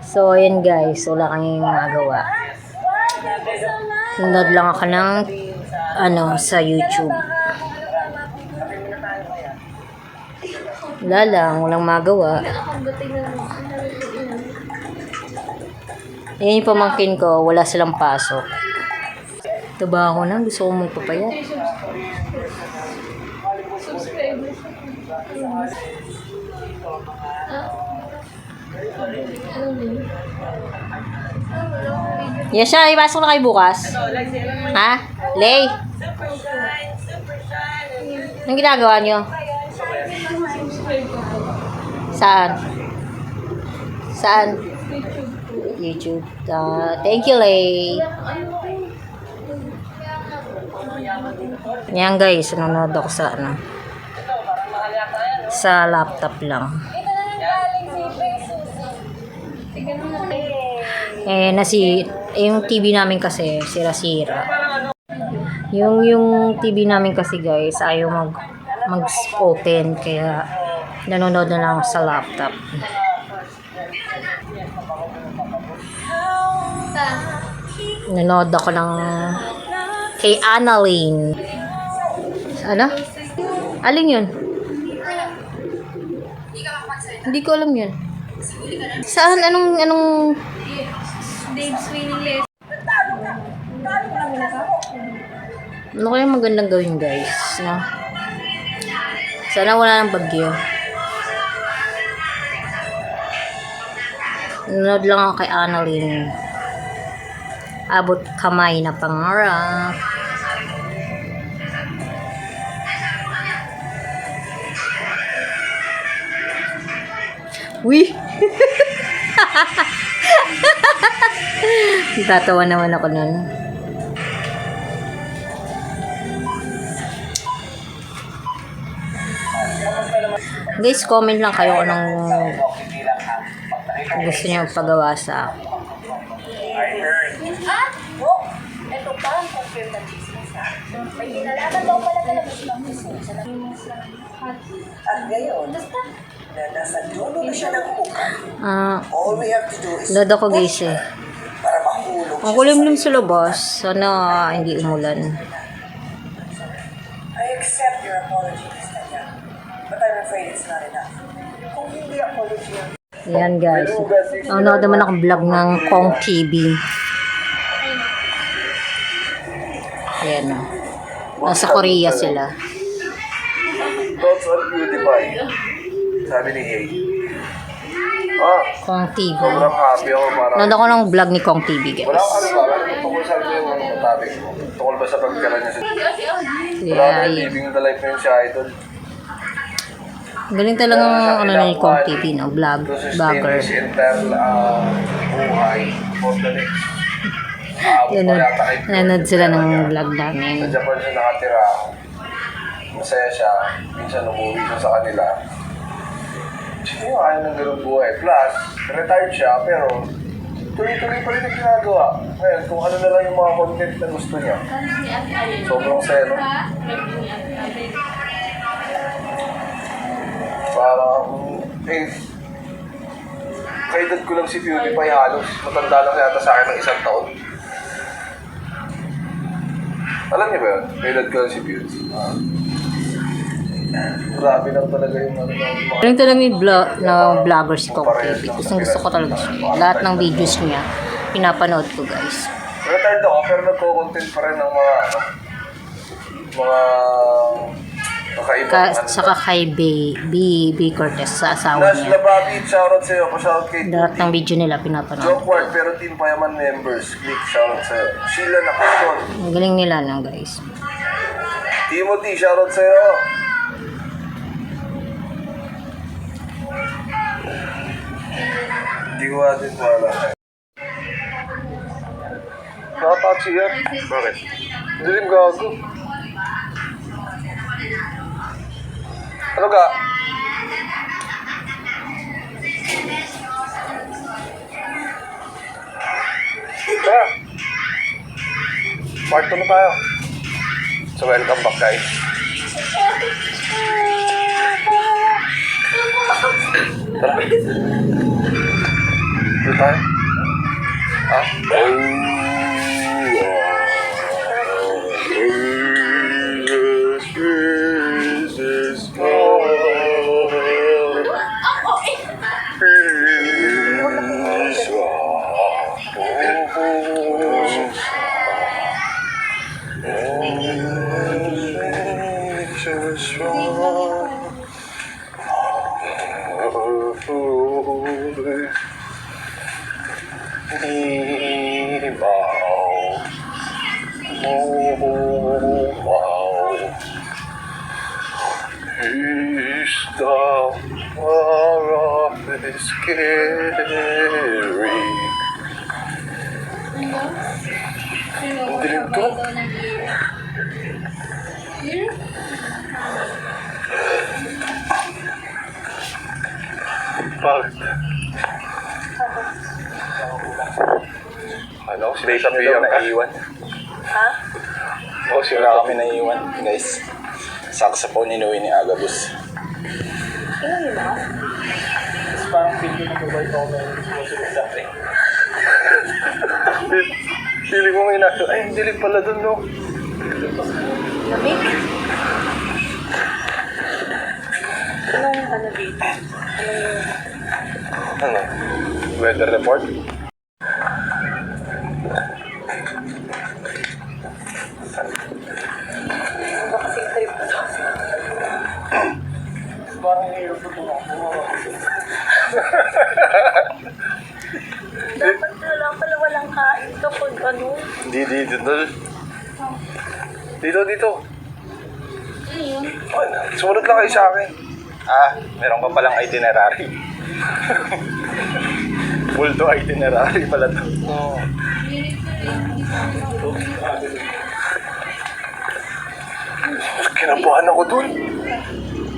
So, ayan guys. Wala kang magawa. Sunod lang ako ng ano, sa YouTube. Wala lang. Walang magawa. Ayan yung pamangkin ko. Wala silang pasok. Ito ba ako na? Gusto ko magpapayat. Yes, siya. Ipasok na kayo bukas. Ha? Lay? Anong ginagawa nyo? Saan? Saan? YouTube. Uh, thank you, Lay. Yan guys, nanonood ako sa ano. Sa laptop lang. Eh, nasi, yung TV namin kasi, sira-sira. Yung, yung TV namin kasi guys, ayaw mag, mag-open, kaya nanonood na lang sa laptop. Nanonood ako ng kay Annalyn. Ano? Alin yun? Hindi ko alam yun. Saan? Anong, anong... Dave's winning list. Ano kaya magandang gawin guys? No? Sana wala ng bagyo. Nanood lang ako kay Annalyn. Abot kamay na pangarap. Uy! Tatawa naman ako nun. Guys, comment lang kayo kung anong gusto niyo pagawa sa? Oh, ito pa ang confirm na chismis ha. May kinalaman daw pala talaga silang chismis. At ngayon, na nasa dulo na siya ng ukan, Ah, all we have to do is load ako guys eh. para mahulog Ang siya kulimlim sa labas. Sana hindi umulan. I accept your apology, Miss Tanya. But I'm afraid it's not enough. Kung hindi apology ang Ayan guys. Ang nanood naman akong vlog ng Kong TV. Ayan o. Nasa Korea sila. Thoughts on PewDiePie? Sabi ni Hay. Ah, Kong TV. sobrang happy ako para... Nanood ako ng vlog ni Kong TV Wala guys. akong ano ba? Tungkol sa ano yung ano, topic mo. Tungkol ba sa pagkara niya sa... Wala Yeah, akong yun. living the life na yun si Idol. Galing talaga ang ano ni Kong TV, no? Vlog, To sustain vlogger. his entire uh, buhay for the next... Uh, Nanood, nanood sila ng vlog Sa namin. Japan siya nakatira. Masaya siya. Minsan umuwi siya sa kanila. Yung ayaw ng ganun buhay. Plus, retired siya, pero tuloy-tuloy pa rin ang ginagawa. Ngayon, kung ano na lang yung mga content na gusto niya. Sobrang saya, no? Parang, eh, kaedad ko lang si PewDiePie halos. Matanda lang yata sa akin ng isang taon. Alam niyo ba yun? Kaedad ko lang si Pewdie. Grabe lang talaga yung ano ng mga... Galing talaga may vlog, na vlogger si Kong TV. Gusto, gusto ko talaga siya. Lahat ng videos niya, pinapanood ko guys. Retired ako, pero nagko-content pa rin ng mga ano, mga kakaibang Ka, ano. saka kay B, B, B Cortez sa asawa Nash niya. Lababit, shoutout sa'yo. Pa-shoutout kay Lahat ng video nila pinapanood Joke ko. Ward, pero Team Payaman members. Click, shoutout sa'yo. Sheila Nakaston. Ang galing nila lang guys. Timothy, shoutout sa'yo. Bakit? Dilim gago. Ano ka? Tara. Part 2 na tayo. So welcome back guys. Tara. Tayo? Ha? Wow. Oh, wow. Is the horror is scary. Ang dilim to. Bakit? Si Data Sino daw ka? naiiwan? Ha? Oh, si Wala kami naiiwan, guys. Saxophone inuwi ni Agabus. Ano yun ba? Feeling mo may nasa, ay, ang dilim pala dun, no? Lamig? Anong ano dito? Anong Ano? Weather report? Ano ba kasing trip ko? Dapat wala pala walang kain kapag ano. Hindi, dito, dito. Dito, dito. Ano? Sumunod lang kayo sa akin. Ah, meron ka palang itinerary. Full to itinerary pala to. Oo. Kinabahan ako dun.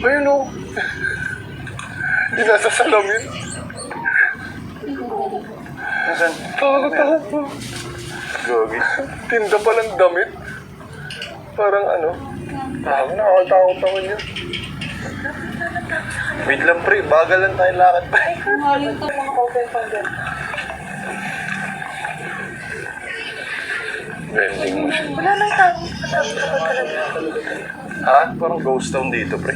Ayun o. Hindi nasa salamin. Nasaan? Takot ako. Gagi. Tinda pa ng damit. Parang ano. Takot, nakakatakot ako niya. Wait lang pre, bagal lang tayo lakad pa. Ito mga open pang ganun. Vending machine. Wala nang tao. Ha? Parang ghost town dito pre.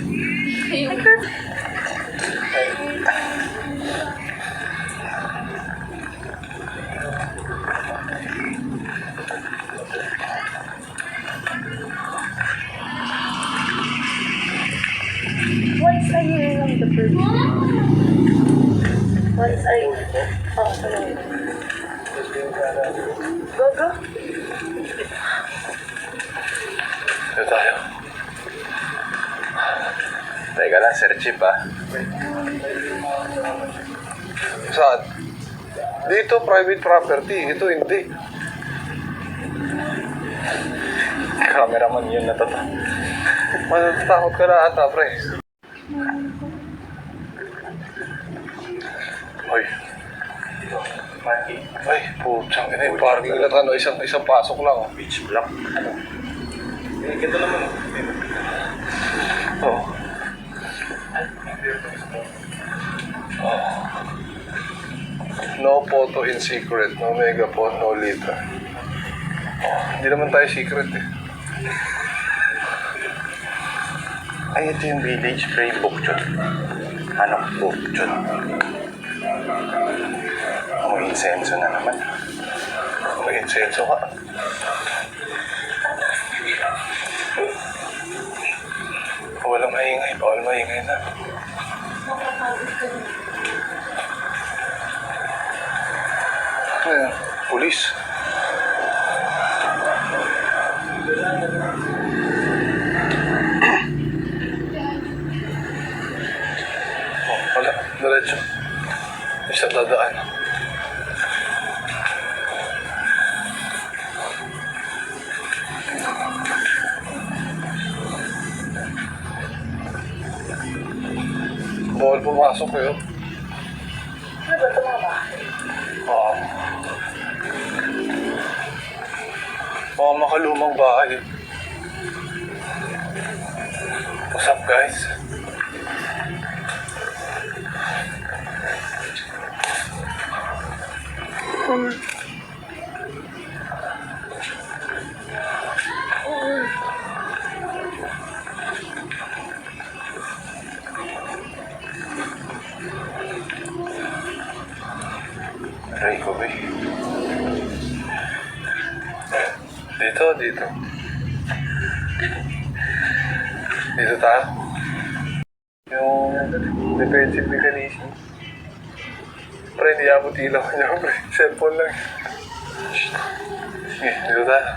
Once a year lang the birthday. Once year. Oh, ano. Go, go. Ito tayo. Teka lang, Sir Chip ah. Saan? Dito, private property. Ito, hindi. Cameraman yun na to. Matatakot ka na ata, pre. Ay, putang ina yung parking lot. Ano, isang, isang pasok lang. Oh. Beach block. Ano? Eh, ganda naman. Oh. Oh. No photo in secret. No mega phone, no liter. Oh, hindi naman tayo secret eh. Ay, ito yung village pre, Bukchon. Ano? Bukchon. Ang insenso na naman. May insenso ka. Walang maingay. Bawal maingay na. Ayan, pulis. Oh, wala. Diretso. Isa dadaan. Bawal pumasok kayo. Ano ba ito mga bahay? Oo. Mga makalumang bahay. What's up, guys? Aray Dito, dito. Tayo. Yung defensive mechanism. Pre, hindi abot ilaw niya, pre. Cellphone lang. Sige, dito tayo.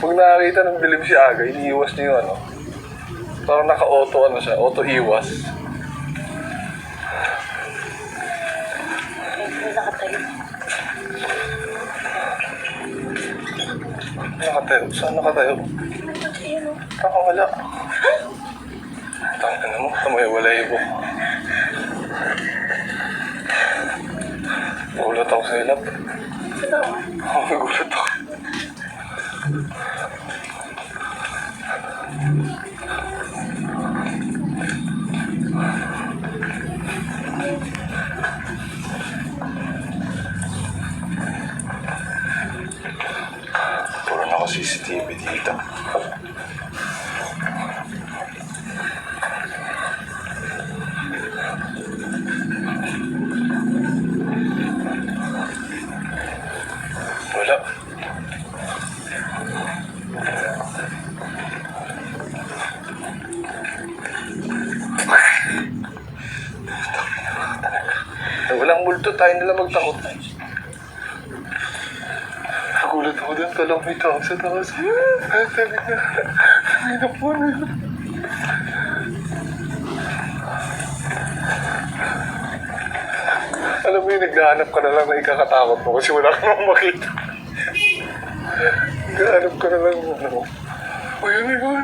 Pag nakakita ng dilim si Aga, iniiwas niya yung ano. Parang naka-auto ano siya, auto Nakatayo? Saan nakatayo? Baka wala. Tangin na mo, kamay wala ibo. Nagulat ako sa ilap. Oo, nagulat ako. Puro na ako CCTV dito. Wala. Walang multo, tayo nila magtakot. Nagulat ako dun, talang may tao sa taas. Ay, sabi na, ay na po na. Alam mo yun, naghahanap ka na lang na ikakatakot mo kasi wala ka nang makita. Naghahanap ka na lang ng ano. O yun, yun.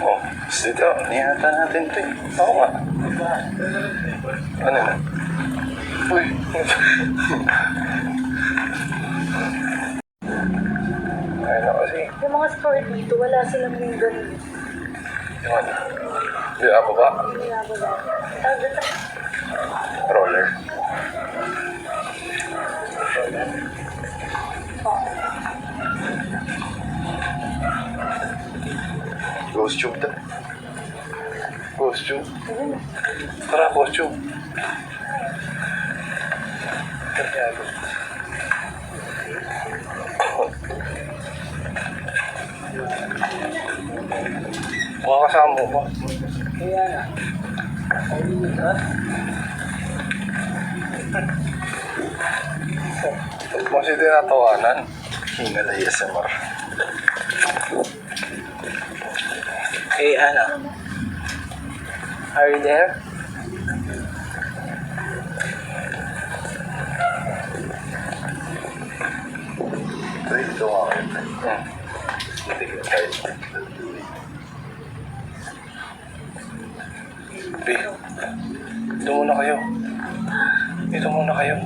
Oh, dito, niyata natin ito. Oo nga. Ano na? Uy. Ay na kasi. Yung mga store dito, wala silang yung ganun. Yung ano? Di ako ba? Ginagawa. Sabi na, Roller. Ghost tube. Ghost tube. Tara, ghost tube. Kanyado. Mga kasama mo ba? Huwag mo siya tinatawanan. Hingalay SMR. Hey, Anna. Are you there? Ito, ito nga kayo. Hmm. Hindi ka tayo. B, dito muna kayo. Dito muna kayo.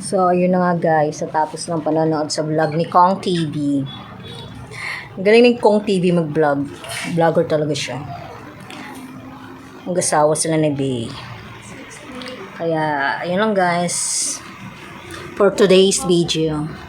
So, ayun na nga guys, sa tapos ng panonood sa vlog ni Kong TV. Galing ni Kong TV mag-vlog. Vlogger talaga siya. Mag-asawa sila ni Bay. Kaya, ayun lang guys. For today's video.